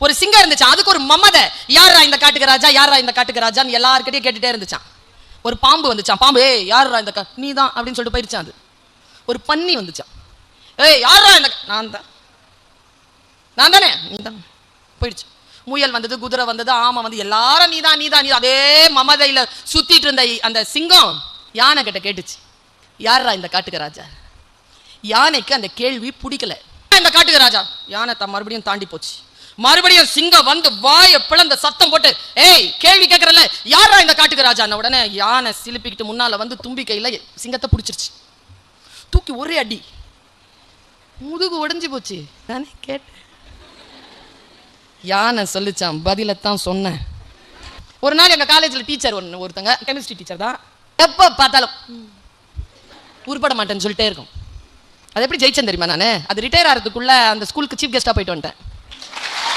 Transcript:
ஒரு சிங்கம் இருந்துச்சு அதுக்கு ஒரு மமதை. யாரா இந்த காட்டுக்கு ராஜா? யாரா இந்த காட்டுக்கு ராஜான்னு எல்லார்கிட்டயும் கேட்டுட்டே இருந்துச்சான் ஒரு பாம்பு வந்துச்சான் பாம்பு ஏய் யாரா இந்த நீ தான் அப்படின்னு சொல்லிட்டு போயிருச்சான் அது. ஒரு பன்னி வந்துச்சான் ஏய் யாரா இந்த நான் தான். நான் தானே? நீ தான் போயிடுச்சு முயல் வந்தது குதிரை வந்தது ஆமா வந்து எல்லாரும் நீதான் நீதான் நீ அதே மமதையில சுத்திட்டு இருந்த அந்த சிங்கம் யானை கிட்ட கேட்டுச்சு. யாரா இந்த காட்டுக்கு ராஜா? யானைக்கு அந்த கேள்வி பிடிக்கல. இந்த காட்டுக்கு ராஜா? யானை தான் மறுபடியும் தாண்டி போச்சு. மறுபடியும் சிங்கம் வந்து வாய பிளந்த சத்தம் போட்டு ஏய் கேள்வி கேட்கறல யாரா இந்த காட்டுக்கு ராஜா? உடனே யானை சிலுப்பிக்கிட்டு முன்னால வந்து தும்பி கையில சிங்கத்தை பிடிச்சிருச்சு. தூக்கி ஒரே அடி. முதுகு உடைஞ்சு போச்சு. நானே கேட்டேன். யானை சொல்லிச்சான் பதிலத்தான் சொன்னேன். ஒரு நாள் எங்க காலேஜ்ல டீச்சர் ஒன்று ஒருத்தங்க கெமிஸ்ட்ரி டீச்சர் தான். எப்போ பார்த்தாலும் உருப்பட மாட்டேன்னு சொல்லிட்டே இருக்கும். அது எப்படி ஜெயிச்சேன் தெரியுமா நான்? அது ரிட்டையர் ஆகிறதுக்குள்ள அந்த ஸ்கூலுக்கு சீஃப் கெஸ்ட்டாக போயிட்டு வந்துட்டேன்.